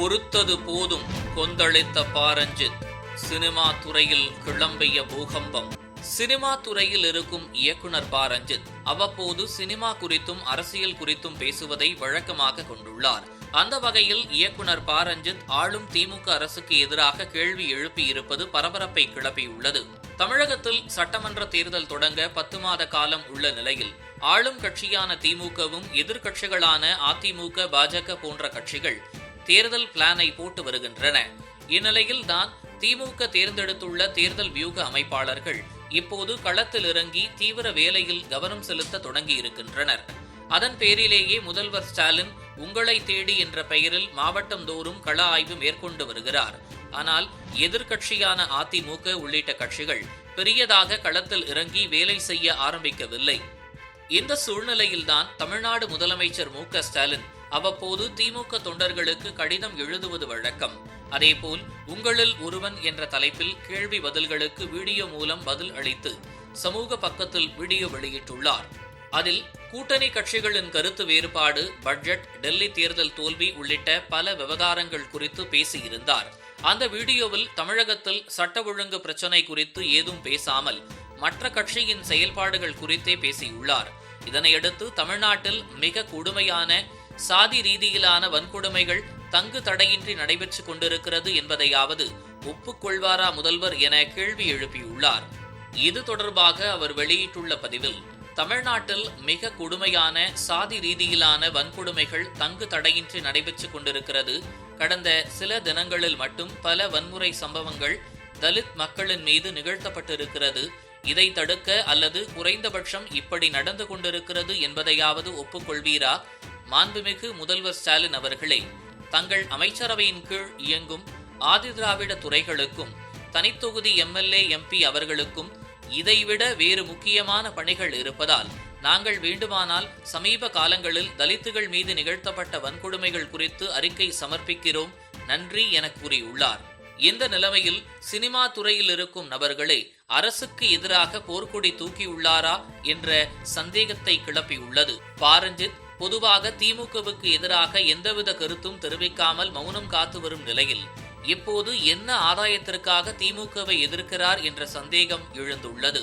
பொறுத்தது போதும் கொந்தளித்த பாரஞ்சித். சினிமா துறையில் கிளம்பிய பூகம்பம். சினிமா துறையில் இருக்கும் இயக்குனர் பாரஞ்சித் ரஞ்சித் அவ்வப்போது சினிமா குறித்தும் அரசியல் குறித்தும் பேசுவதை வழக்கமாக கொண்டுள்ளார். அந்த வகையில் இயக்குனர் பாரஞ்சித் ரஞ்சித் ஆளும் திமுக அரசுக்கு எதிராக கேள்வி எழுப்பியிருப்பது பரபரப்பை கிளப்பியுள்ளது தமிழகத்தில் சட்டமன்ற தேர்தல் தொடங்க பத்து மாத காலம் உள்ள நிலையில் ஆளும் கட்சியான திமுகவும் எதிர்க்கட்சிகளான அதிமுக பாஜக போன்ற கட்சிகள் தேர்தல் பிளானை போட்டு வருகின்றன. இந்நிலையில் தான் திமுக தேர்ந்தெடுத்துள்ள தேர்தல் வியூக அமைப்பாளர்கள் இப்போது களத்தில் இறங்கி தீவிர வேலையில் கவனம் செலுத்த தொடங்கியிருக்கின்றனர் அதன் பேரிலேயே முதல்வர் ஸ்டாலின் உங்களை தேடி என்ற பெயரில் மாவட்டம் தோறும் கள ஆய்வு மேற்கொண்டு வருகிறார். ஆனால் எதிர்க்கட்சியான அதிமுக உள்ளிட்ட கட்சிகள் பெரியதாக களத்தில் இறங்கி வேலை செய்ய ஆரம்பிக்கவில்லை. இந்த சூழ்நிலையில்தான் தமிழ்நாடு முதலமைச்சர் மு ஸ்டாலின் அவ்வப்போது திமுக தொண்டர்களுக்கு கடிதம் எழுதுவது வழக்கம். அதேபோல் உங்களில் ஒருவன் என்ற தலைப்பில் கேள்வி பதில்களுக்கு வீடியோ மூலம் பதில் அளித்து சமூக பக்கத்தில் வீடியோ வெளியிட்டுள்ளார். அதில் கூட்டணி கட்சிகளின் கருத்து வேறுபாடு பட்ஜெட் டெல்லி தேர்தல் தோல்வி உள்ளிட்ட பல விவகாரங்கள் குறித்து பேசியிருந்தார். அந்த வீடியோவில் தமிழகத்தில் சட்ட ஒழுங்கு பிரச்சினை குறித்து ஏதும் பேசாமல் மற்ற கட்சியின் செயல்பாடுகள் குறித்தே பேசியுள்ளார். இதனையடுத்து தமிழ்நாட்டில் மிக கொடுமையான சாதி ரீதியிலான வன்கொடுமைகள் தங்கு தடையின்றி நடைபெற்றுக் கொண்டிருக்கிறது என்பதையாவது ஒப்புக்கொள்வாரா முதல்வர் என கேள்வி எழுப்பியுள்ளார். இது தொடர்பாக அவர் வெளியிட்டுள்ள பதிவில் தமிழ்நாட்டில் மிக கொடுமையான சாதி ரீதியிலான வன்கொடுமைகள் தங்கு தடையின்றி நடைபெற்றுக் கொண்டிருக்கிறது. கடந்த சில தினங்களில் மட்டும் பல வன்முறை சம்பவங்கள் தலித் மக்களின் மீது நிகழ்த்தப்பட்டிருக்கிறது. இதை தடுக்க அல்லது குறைந்தபட்சம் இப்படி நடந்து கொண்டிருக்கிறது என்பதையாவது ஒப்புக்கொள்வீரா? மாண்புமிகு முதல்வர் ஸ்டாலின் அவர்களை தங்கள் அமைச்சரவையின் கீழ் இயங்கும் ஆதிதிராவிட துறைகளுக்கும் தனித்தொகுதி எம்எல்ஏ எம்பி அவர்களுக்கும் இதைவிட வேறு முக்கியமான பணிகள் இருப்பதால் நாங்கள் வேண்டுமானால் சமீப காலங்களில் தலித்துகள் மீது நிகழ்த்தப்பட்ட வன்கொடுமைகள் குறித்து அறிக்கை சமர்ப்பிக்கிறோம் நன்றி என கூறியுள்ளார். இந்த நிலைமையில் சினிமா துறையில் இருக்கும் நபர்களே அரசுக்கு எதிராக போர்க்கொடி தூக்கியுள்ளாரா என்ற சந்தேகத்தை கிளப்பியுள்ளது. பாரஞ்சித் பொதுவாக திமுகவுக்கு எதிராக எந்தவித கருத்தும் தெரிவிக்காமல் மௌனம் காத்து வரும் நிலையில் இப்போது என்ன ஆதாயத்திற்காக திமுகவை எதிர்க்கிறார் என்ற சந்தேகம் எழுந்துள்ளது.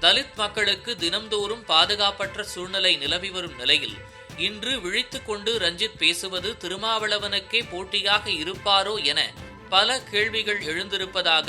தலித் மக்களுக்கு தினம்தோறும் பாதுகாப்பற்ற சூழ்நிலை நிலவி வரும் நிலையில் இன்று விழித்துக்கொண்டு ரஞ்சித் பேசுவது திருமாவளவனுக்கே போட்டியாக இருப்பாரோ என பல கேள்விகள் எழுந்திருப்பதாக